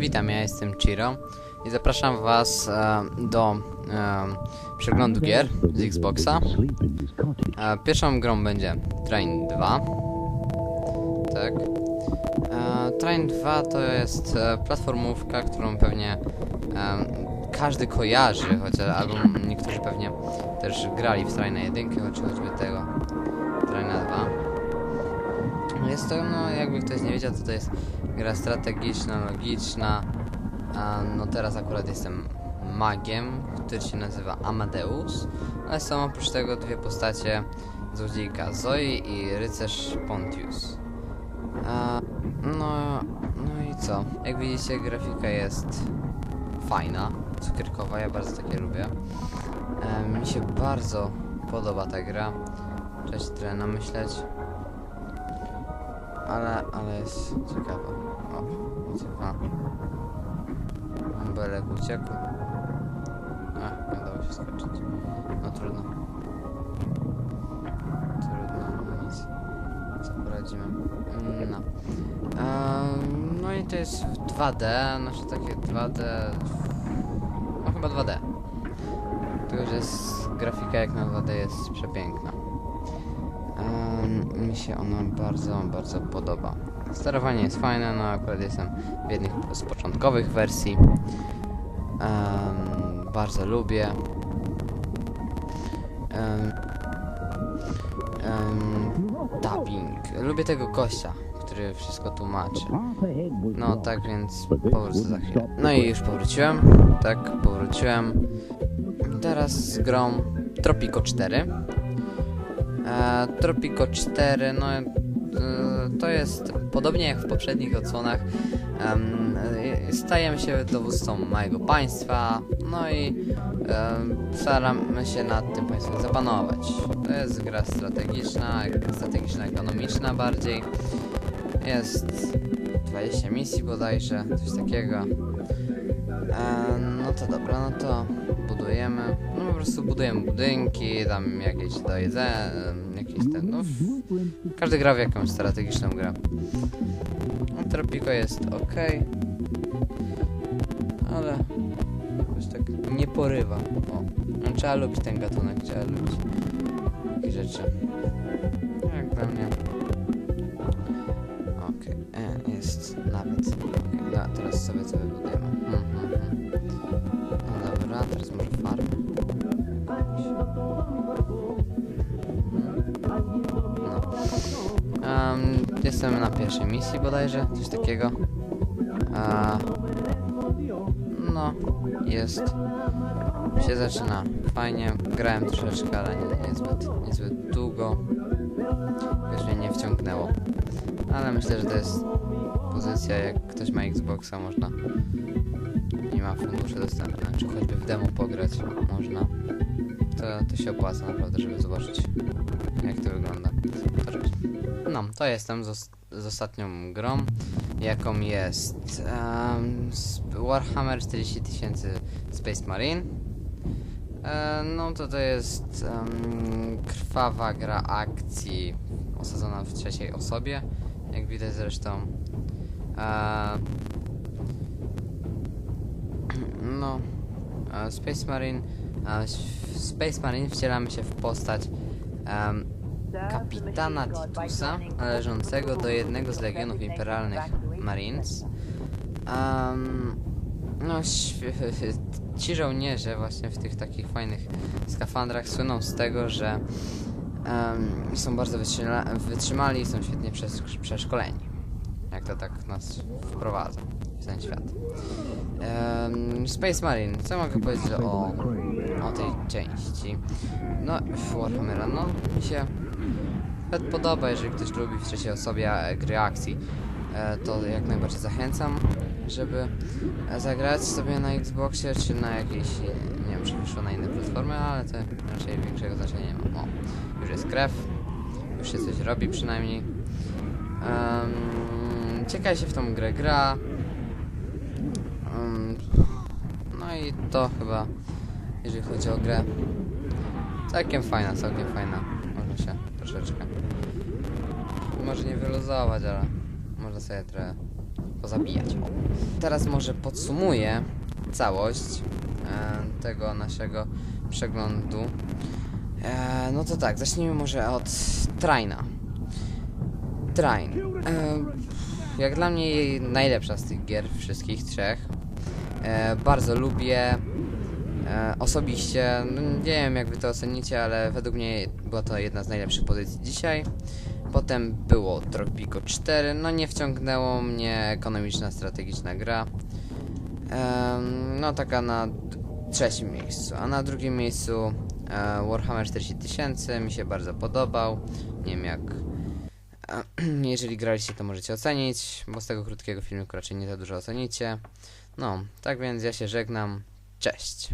Witam, ja jestem Chiro i zapraszam was e, do e, przeglądu gier z Xboxa. E, pierwszą grą będzie Train 2. Tak. E, Train 2 to jest e, platformówka, którą pewnie e, każdy kojarzy, chociaż albo niektórzy pewnie też grali w Traina 1, czy choćby tego Traina 2. Jest to, no jakby ktoś nie wiedział, to to jest gra strategiczna, logiczna. A, no teraz akurat jestem magiem, który się nazywa Amadeus, ale są oprócz tego dwie postacie, złodziejka Zoe i rycerz Pontius. A, no, no i co? Jak widzicie grafika jest fajna, cukierkowa, ja bardzo takie lubię. E, mi się bardzo podoba ta gra, trzeba się trochę namyśleć. Ale, ale jest ciekawa. O, uciekła. Belek uciekł. A, nie dało się skoczyć. No trudno. Trudno, nic. Co poradzimy. Mm, No. No i to jest w 2D, znaczy takie 2D... No chyba 2D. Tylko, że jest grafika jak na 2D jest przepiękna. Mi się ona bardzo, bardzo podoba. Sterowanie jest fajne, no akurat jestem w jednych z początkowych wersji. Em, bardzo lubię. Em, em, dubbing. Lubię tego gościa, który wszystko tłumaczy. No tak więc powrócę za chwilę. No i już powróciłem. Tak, powróciłem. Teraz z grą Tropico 4. E, Tropico 4, no e, to jest podobnie jak w poprzednich odsłonach. e, stajemy się dowódcą małego państwa, no i em, staramy się nad tym państwem zapanować. To jest gra strategiczna, strategiczna, ekonomiczna bardziej. Jest 20 misji bodajże, coś takiego. E, no to dobra, no to No po prostu budujemy budynki, tam jakieś do jakieś ten, no. Każdy gra w jakąś strategiczną grę. No, Tropico jest ok. Ale jakoś tak nie porywa. O, no, trzeba lubić ten gatunek, trzeba lubić takie rzeczy. Jak dla mnie. Okej, e, jest nawet. Okej, no, teraz sobie co wybudujemy. Mhm, mhm. No. Em, jestem na pierwszej misji bodajże, coś takiego. A, no, jest. Się zaczyna fajnie. Grałem troszeczkę, ale nie, niezbyt, niezbyt długo. Już mnie nie wciągnęło. Ale myślę, że to jest pozycja, jak ktoś ma Xboxa, można. Nie ma funduszy dostępne, czy choćby w demo pograć można. To, to się opłaca naprawdę, żeby zobaczyć, jak to wygląda. No, to jestem z, z ostatnią grą, jaką jest s- Warhammer 40 tysięcy Space Marine. E, no to to jest em, krwawa gra akcji osadzona w trzeciej osobie, jak widać zresztą. E, no, Space Marine. e, Space Marine wcielamy się w postać em, kapitana Titusa, należącego do jednego z legionów imperialnych Marines. Um, no, ci żołnierze właśnie w tych takich fajnych skafandrach słyną z tego, że em, są bardzo wytrzyma- wytrzymali i są świetnie przes- przeszkoleni. Jak to tak nas wprowadza ten świat. Em, Space Marine, co mogę powiedzieć o, o tej części? No, Warhammera, no mi się nawet podoba, jeżeli ktoś lubi w trzeciej osobie gry akcji, e, to jak najbardziej zachęcam, żeby zagrać sobie na Xboxie, czy na jakiejś, nie wiem, czy wyszło na inne platformy, ale to raczej większego znaczenia nie ma. O, już jest krew, już się coś robi przynajmniej. Um, ciekawie się w tą grę gra. No i to chyba, jeżeli chodzi o grę, całkiem fajna, całkiem fajna. Można się troszeczkę, może nie wyluzować, ale można sobie trochę pozabijać. Teraz może podsumuję całość e, tego naszego przeglądu. E, no to tak, zacznijmy może od Traina. Train. E, jak dla mnie najlepsza z tych gier, wszystkich trzech. E, bardzo lubię. E, osobiście, no nie wiem jak wy to ocenicie, ale według mnie była to jedna z najlepszych pozycji dzisiaj. Potem było Tropico 4, no nie wciągnęło mnie ekonomiczna, strategiczna gra. Em, no taka na trzecim miejscu, a na drugim miejscu e, Warhammer 40 tysięcy mi się bardzo podobał. Nie wiem jak. Jeżeli graliście, to możecie ocenić, bo z tego krótkiego filmiku raczej nie za dużo ocenicie. No, tak więc ja się żegnam. Cześć.